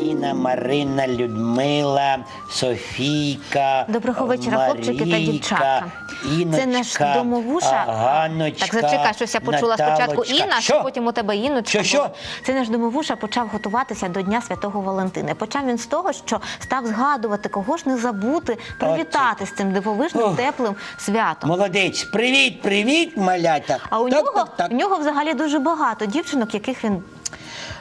Ірина, Марина, Людмила, Софійка. Доброго вечора, хлопчики та Марійка, дівчатка. Іночка, Це наш домовуша. а, Ганночка, так, зачекай, щось я почула спочатку Інна, Що? потім у тебе Іночка. Що, що? Це наш домовуша почав готуватися до Дня Святого Валентина. Почав він з того, що став згадувати, кого ж не забути, привітати з цим дивовижним Ох. теплим святом. Молодець, привіт, привіт, малята. А у Так, нього, так, так. у нього взагалі дуже багато дівчинок, яких він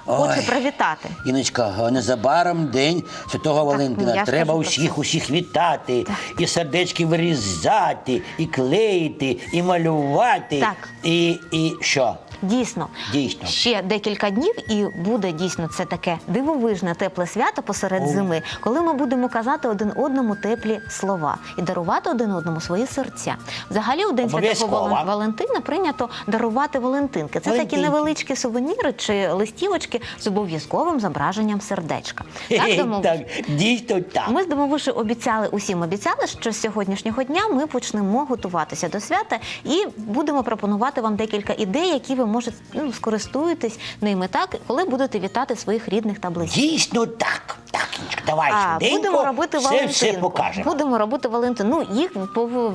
хоче Ой. привітати. Іночка, незабаром день Святого Валентина. я ж Треба кажу про усіх усіх вітати, і сердечки вирізати, і клеїти, і малювати. Так. І, і що? Дійсно, Дійсно. ще декілька днів, і буде дійсно це таке дивовижне тепле свято посеред О. зими, коли ми будемо казати один одному теплі слова і дарувати один одному свої серця. Взагалі, у день святого Валентина прийнято дарувати Валентинки. Це Валентинки. такі невеличкі сувеніри чи листівочки з обов'язковим зображенням сердечка. Так, Хе-хе, так, дійсно так. Ми з Домовиші обіцяли усім обіцяли, що з сьогоднішнього дня ми почнемо готуватися до свята і будемо пропонувати вам декілька ідей, які ви можете ну, скористуєтесь ними так, коли будете вітати своїх рідних та близьких. Дійсно так. Так, давай А, швиденько, будемо робити все, все покажемо. Будемо робити Валентин. Ну, їх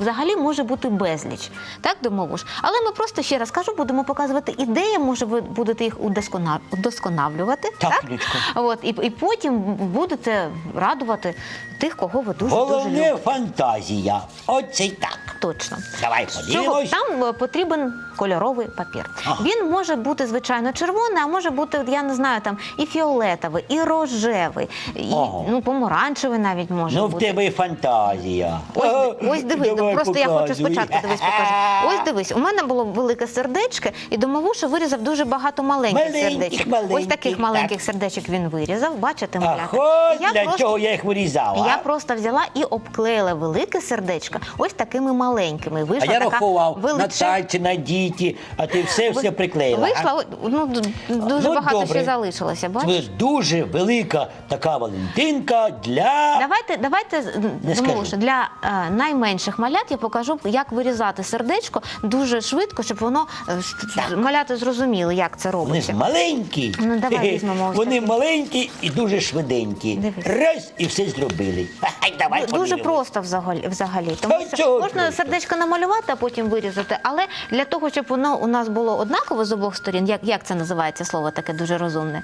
взагалі може бути безліч. Так, домовиш? Але ми просто ще раз кажу, будемо показувати ідеї, може, ви будете їх удоскона- удосконалювати. Так, Так. От, і, і потім будете радувати тих, кого ви дуже дуже Головне фантазія. Оце й так. Точно. Давай подивимось. Там е, потрібен кольоровий папір. Ага. Він може бути звичайно червоний, а може бути, я не знаю, там і фіолетовий, і рожевий, і Ага. ну помаранчевий навіть може Ну, в тебе і фантазія. Ось, ось дивись, ну, давай просто я хочу спочатку дивись, покажу. Ось дивись, у мене було велике сердечко, і домовуша вирізав дуже багато маленьких, Маленьких, сердечок. маленьких, ось таких так. маленьких сердечок він вирізав. Бачите? Ага, я для просто- чого я їх вирізав? Я просто взяла і обклеїла велике сердечко ось такими маленькими. А Вийшла я така рахував на величезна- тальці, на діті, а ти все все приклеїла. Вийшла, ну, дуже Ну, багато добре. ще залишилося. Бачиш? дуже велика така Валентинка для. Давайте, давайте з- Не скажу. для е, найменших малят я покажу, як вирізати сердечко дуже швидко, щоб воно е, Так. маляти зрозуміли, як це Вони робиться. ж маленькі. Ну, давай візьмемо Вони маленькі і дуже швиденькі. Дивись. Раз і все зробили. Ай, давай Дуже просто взагалі, взагалі. Тому що можна? Сердечко намалювати, а потім вирізати. Але для того, щоб воно у нас було однаково з обох сторін, як, як це називається слово таке дуже розумне?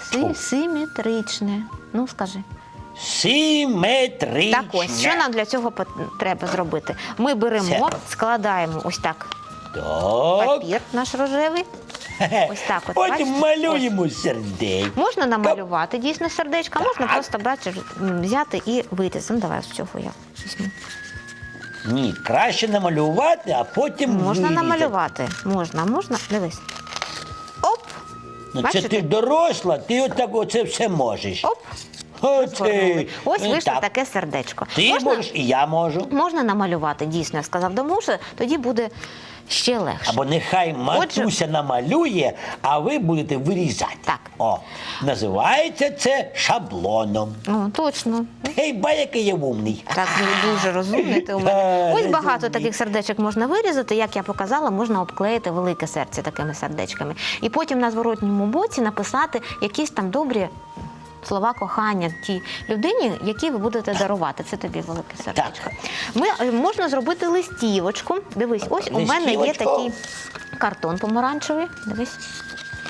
Фу. симетричне. Ну скажи. Симетричне. Так ось, що нам для цього пот- треба зробити? Ми беремо, складаємо ось так Так. папір наш рожевий. Ось так от, Потім бачиш? малюємо сердечко. Можна намалювати дійсно сердечко, можна просто бачиш, м, взяти і вирізати. Ну, давай з цього я візьму. Ні, краще намалювати, а потім Можна вирізати. намалювати. Можна, можна. Дивись. Оп! Ну, це Бачите? ти доросла, ти отак оце все можеш. Оп! Оце. Ось Е, вийшло так. таке сердечко. Ти можеш, і я можу. можна намалювати, дійсно, я сказав до мужа, тоді буде ще легше. Або нехай матуся намалює, а ви будете вирізати. Так. О, називається це шаблоном. Ну, точно. Гей, ба, який я умний. Так, ну, дуже розумний ти у Е, мене. Ось багато таких сердечок можна вирізати. Як я показала, можна обклеїти велике серце такими сердечками. І потім на зворотньому боці написати якісь там добрі слова кохання тій людині, які ви будете дарувати. Це тобі велике сердечко. Ми, е, можна зробити листівочку. Дивись, ось у мене є такий картон помаранчевий. Дивись.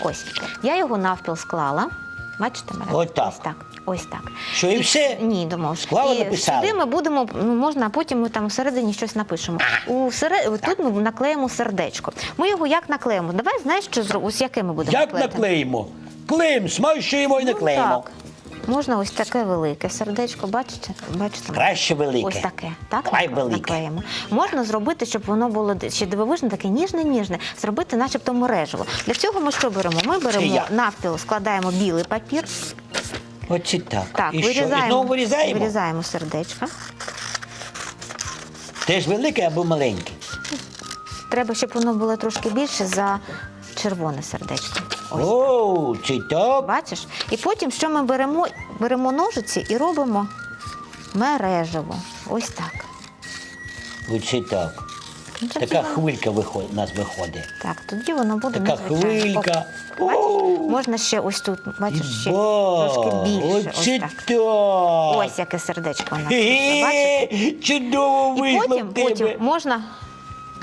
Ось. Я його навпіл склала. Бачите мене? Ось так. Ось так. Ось так. Що, і все? Ні, домовився. Склала, і написала? сюди ми будемо, ну, можна, а потім ми там всередині щось напишемо. У серед... Тут ми наклеїмо сердечко. Ми його як наклеїмо? Давай, знаєш, що зро... ось яке ми будемо Як клеїти? наклеїмо? Клеїмо, смащуємо і Ну, наклеїмо. так. Можна ось таке велике сердечко, бачите? бачите? Краще велике. Ось таке, так Давай велике. наклеїмо. Можна зробити, щоб воно було ще дивовижне, таке ніжне-ніжне, зробити начебто мережево. Для цього ми що беремо? Ми беремо навпіл, складаємо білий папір. Оці так. Так, і що? І вирізаємо, знову вирізаємо? вирізаємо сердечко. Теж велике або маленьке? Треба, щоб воно було трошки більше за червоне сердечко. Ось. О, чи так? Бачиш? І потім що ми беремо? Беремо ножиці і робимо мережево. Ось так. Оце так. Ну, тоді Така воно- хвилька виходить, у нас виходить. Так, тоді воно буде Така хвилька. О, бачиш, можна ще ось тут, бачиш, ще Ба, трошки більше. Ось Оце так. так. Ось яке сердечко у нас. вийшло, Чудово І вийшло потім, в тебе. потім можна,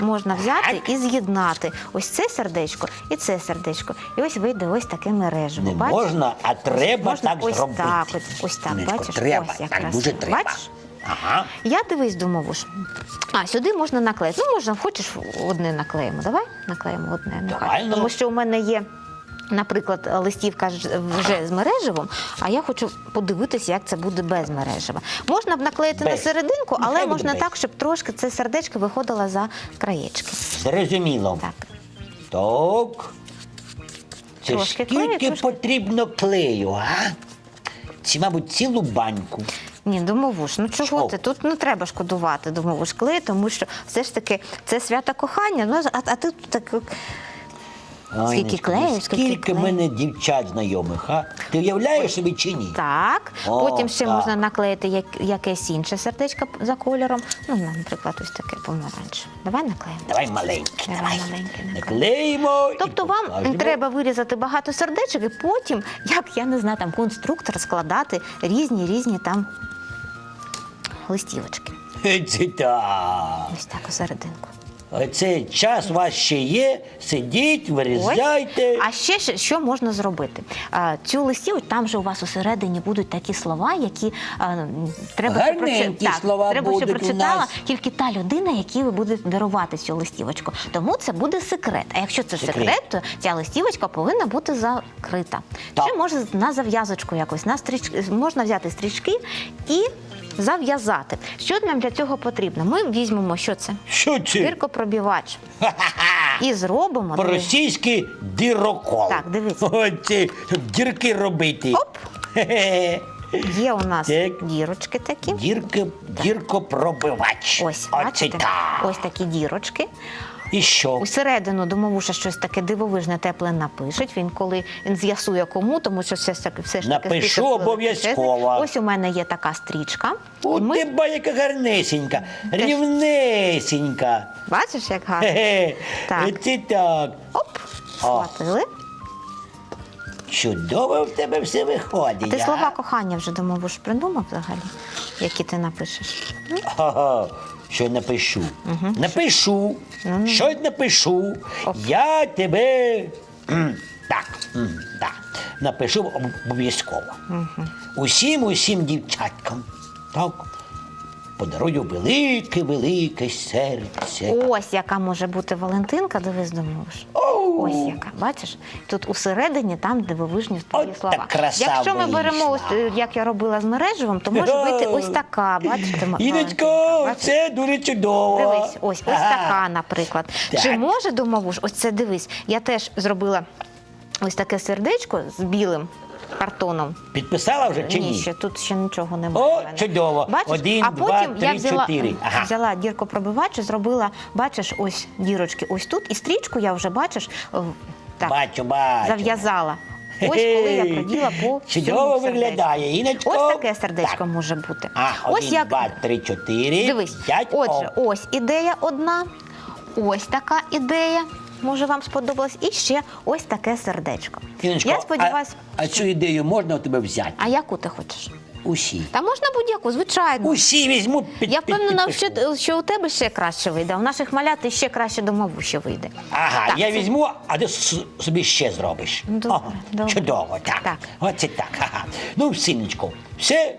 можна взяти і з'єднати ось це сердечко і це сердечко. І ось вийде ось таке мережево. Не бачиш? можна, а треба можна так ось зробити. так, от, ось так, Сонечко, бачиш? треба, ось так дуже треба. Бачиш? Ага. Я дивись, думав, а сюди можна наклеїти. Ну, можна, хочеш одне наклеїмо. Давай наклеїмо одне. Нехай. Давай, ну. Тому що у мене є. Наприклад, листівка вже з мереживом, а я хочу подивитися, як це буде без мережева. Можна б наклеїти на серединку, але буде можна так, щоб трошки це сердечко виходило за краєчки. Зрозуміло. Так. Так. Це Трошки клею, трошки. потрібно клею, а? Ці, мабуть, цілу баньку. Ні, домовуш, ну чого Що? ти? Тут не треба шкодувати домовуш клей, тому що все ж таки це свято кохання. Ну, а, а ти тут так. Скільки клею, ну скільки Скільки в клею. мене дівчат знайомих, а? Ти уявляєш собі чи ні? Так, О, потім ще так. можна наклеїти як, якесь інше сердечко за кольором. Ну, наприклад, ось таке помаранчеве. Давай наклеїмо. Давай маленьке, Давай давай. маленьке, наклеїмо. І Тобто вам покажемо. треба вирізати багато сердечок і потім, як я не знаю, там конструктор складати різні різні там листівочки. Це так. Ось так усерединку. Оце час у вас ще є. Сидіть, вирізайте. А ще що- можна зробити? А, Цю листівку, там же у вас усередині будуть такі слова, які а, треба щоб Гарненькі прочи- слова треба, щоб будуть у прочитала нас. тільки та людина, якій ви будете дарувати цю листівочку. Тому це буде секрет. А якщо це Секрет. секрет, то ця листівочка повинна бути закрита. Так. Чи може на зав'язочку якось на стрічки можна взяти стрічки і зав'язати. Що нам для цього потрібно? Ми візьмемо, що це? Що це? Гіркопробівач. І зробимо. По-російськи дирокол. Так. Оце, щоб дірки робити. Оп. Хе-хе. Є у нас Так. дірочки такі. Дірки, діркопробивач. Ось, Оце бачите? так. Ось такі дірочки. І що? Усередину домовуша щось таке дивовижне тепле напишуть. Він коли він з'ясує кому, тому що все ж таки все ж таки Напишу обов'язково. Ось у мене є така стрічка. О, І ми ти ба, яка гарнесенька, рівнесенька. бачиш, як гарно. Хе-хе. Так. Оце так. Оп, схватили. Чудово в тебе все виходить. Ти а? слова кохання вже домовуш придумав взагалі, які ти напишеш. Ну, Ага, що напишу? Напишу. Ну-ну. Щось напишу. Я тебе. м, Так, м, так. Напишу об- обов'язково. Усім, усім дівчаткам. Так. Подарую велике-велике серце. Ось яка може бути Валентинка, дивись. Оу. Ось яка, бачиш? Тут усередині там дивовижні твої От слова. так краса Якщо ми беремо, ось, вийшла. е, як я робила з мережевим, то може вийти ось така, бачите, Ма- Іночко, Валентинка, бачиш? це дуже чудово. Дивись, ось ось Ага. така, наприклад. Так. Чи може домовуш? Ось це дивись. Я теж зробила ось таке сердечко з білим картоном. Підписала вже чи ні? Ні, ще тут ще нічого немає. О, в мене. чудово. Бачиш? Один, а два, потім три, я взяла, чотири. Ага. взяла діркопробивач зробила, бачиш, ось дірочки ось тут. І стрічку я вже, бачиш, в- так, Бачу, бачу. зав'язала. Ось коли я проділа по Чудово всьому сердечку. виглядає. Іночко. Ось таке сердечко Так. може бути. А, ось один, як два, три, чотири, Дивись, п'ять. отже, О. ось ідея одна, ось така ідея. Може, вам сподобалась, і ще ось таке сердечко. Іночко, Я сподіваюся, а, а цю ідею можна у тебе взяти? а яку ти хочеш? Усі. Та можна будь-яку, звичайно. Усі візьму під Я впевнена, що, що у тебе ще краще вийде, а у наших малят і ще краще домовуще вийде. Ага, Так, я це- візьму, а ти собі ще зробиш. Добре, Ага, добре. Чудово, так. Так. Оце так. Ага. Ну, синочко, все.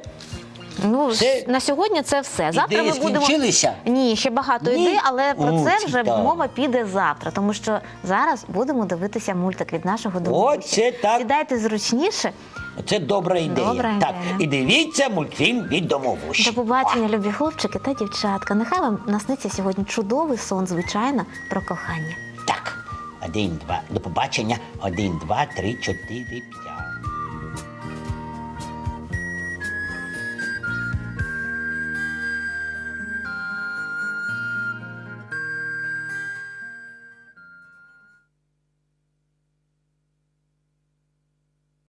Ну, Все? на сьогодні це все. Завтра Ідеї ми будемо. скінчилися? Ні, ще багато Ні? ідей, але про О, це вже цікаво. мова піде завтра, тому що зараз будемо дивитися мультик від нашого домовища. Оце так. Сідайте зручніше. Це добра ідея. Добра так, ідея. і дивіться мультфільм від домовущі. До побачення, любі хлопчики та дівчатка. Нехай вам насниться сьогодні чудовий сон, звичайно, про кохання. Так, один, два, до побачення. Один, два, три, чотири.